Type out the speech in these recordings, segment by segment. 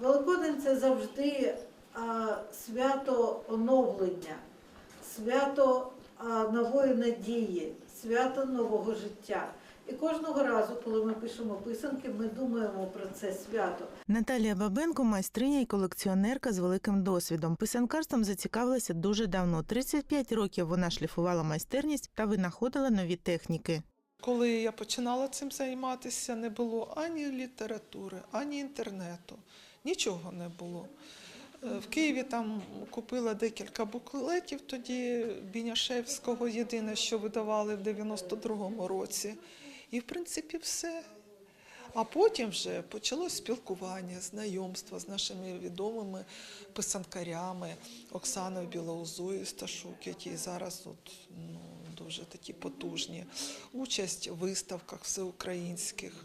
Великодень це завжди свято оновлення, свято нової надії, свято нового життя. І кожного разу, коли ми пишемо писанки, ми думаємо про це свято. Наталія Бабенко майстриня і колекціонерка з великим досвідом. Писанкарством зацікавилася дуже давно. 35 років вона шліфувала майстерність та винаходила нові техніки. Коли я починала цим займатися, не було ані літератури, ані інтернету, нічого не було. Е, В Києві там купила декілька буклетів тоді Біняшевського, єдине, що видавали в 92-му році. І, в принципі, все. А потім вже почалось спілкування, знайомство з нашими відомими писанкарями Оксаною Білоузою Сташук, які зараз от, ну, дуже такі потужні. Участь в виставках всеукраїнських,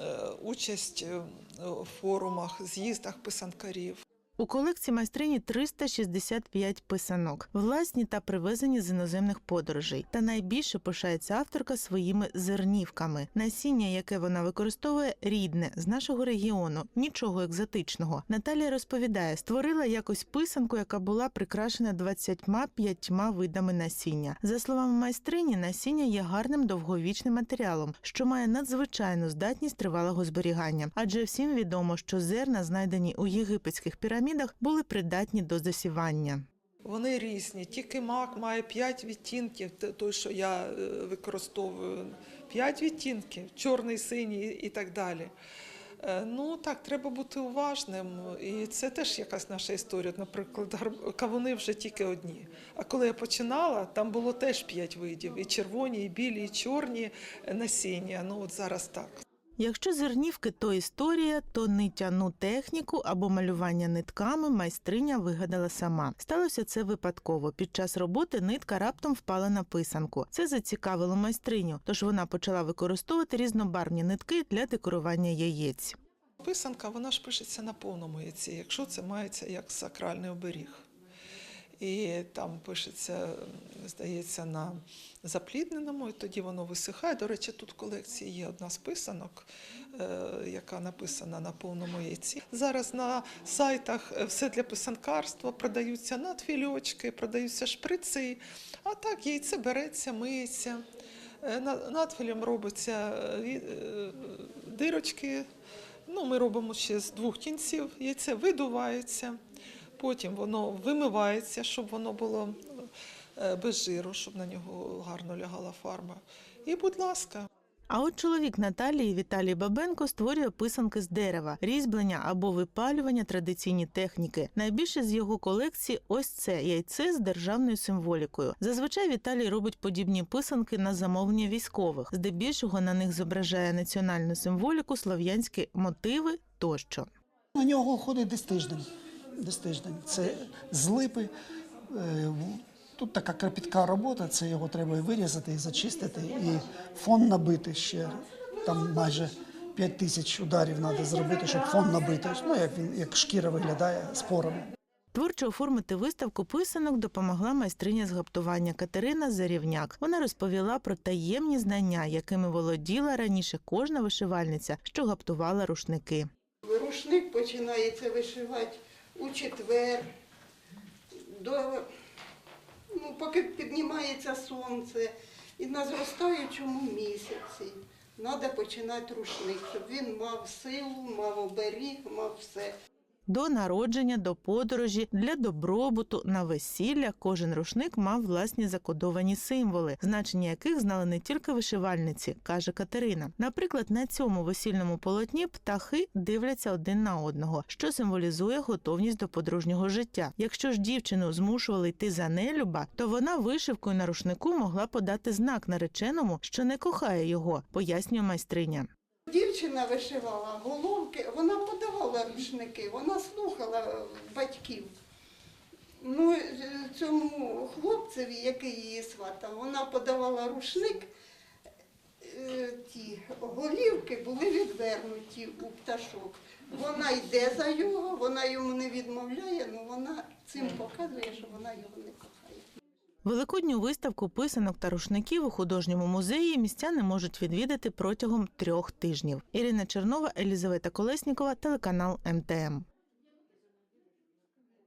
е, участь е, в форумах, з'їздах писанкарів. У колекції майстрині 365 писанок, власні та привезені з іноземних подорожей. Та найбільше пишається авторка своїми зернівками. Насіння, яке вона використовує, рідне з нашого регіону, нічого екзотичного. Наталія розповідає, створила якось писанку, яка була прикрашена 25 видами насіння. За словами майстрині, насіння є гарним довговічним матеріалом, що має надзвичайну здатність тривалого зберігання. Адже всім відомо, що зерна, знайдені у єгипетських пірамідах, були придатні до засівання. Вони різні. Тільки мак має 5 відтінків, той, що я е, використовую. 5 відтінків, чорний, синій і так далі. Е, Ну так, треба бути уважним. І це теж якась наша історія. Наприклад, кавуни вже тільки одні. А коли я починала, там було теж 5 видів: і червоні, і білі, і чорні е, насіння. Ну от зараз так. Якщо зернівки то історія, то нитяну техніку або малювання нитками майстриня вигадала сама. Сталося це випадково. Під час роботи нитка раптом впала на писанку. Це зацікавило майстриню, тож вона почала використовувати різнобарвні нитки для декорування яєць. Писанка, вона ж пишеться на повному яйці, якщо це мається як сакральний оберіг. І там пишеться, здається, на заплідненому, і тоді воно висихає. До речі, тут в колекції є одна з писанок, е, яка написана на повному яйці. Зараз на сайтах е, все для писанкарства продаються надфільочки, продаються шприци. А так яйце береться, миється. Е, на- Надфілем робиться дирочки. Ну, ми робимо ще з двох кінців. Яйце видувається, потім воно вимивається, щоб воно було е, без жиру, щоб на нього гарно лягала фарба. І, будь ласка, А от чоловік Наталії Віталій Бабенко створює писанки з дерева, різьблення або випалювання традиційні техніки. Найбільше з його колекції ось це яйце з державною символікою. Зазвичай Віталій робить подібні писанки на замовлення військових. Здебільшого на них зображає національну символіку, слов'янські мотиви тощо. На нього ходить десь тиждень. Десь тиждень. Це з липи. Е, Тут така кропітка робота, це його треба і вирізати, і зачистити, і фон набити ще. Там майже 5 тисяч ударів треба зробити, щоб фон набити. Ну, як він як шкіра виглядає з порами. Творчо оформити виставку писанок допомогла майстриня з гаптування Катерина Зарівняк. Вона розповіла про таємні знання, якими володіла раніше кожна вишивальниця, що гаптувала рушники. Рушник починається вишивати у четвер, до, ну, поки піднімається сонце. І на зростаючому місяці треба починати рушник, щоб він мав силу, мав оберіг, мав все. До народження, до подорожі, для добробуту, на весілля кожен рушник мав власні закодовані символи, значення яких знали не тільки вишивальниці, каже Катерина. Наприклад, на цьому весільному полотні птахи дивляться один на одного, що символізує готовність до подружнього життя. Якщо ж дівчину змушували йти за нелюба, то вона вишивкою на рушнику могла подати знак нареченому, що не кохає його, пояснює майстриня. Дівчина вишивала головки, вона подавала рушники, вона слухала батьків. Ну, е, цьому хлопцеві, який її сватав, вона подавала рушник, е, ті голівки були відвернуті у пташок. Вона йде за його, вона йому не відмовляє, але вона цим показує, що вона його не кохає. Великодню виставку писанок та рушників у художньому музеї містяни можуть відвідати протягом трьох тижнів. Ірина Чернова, Елізавета Колеснікова, телеканал МТМ.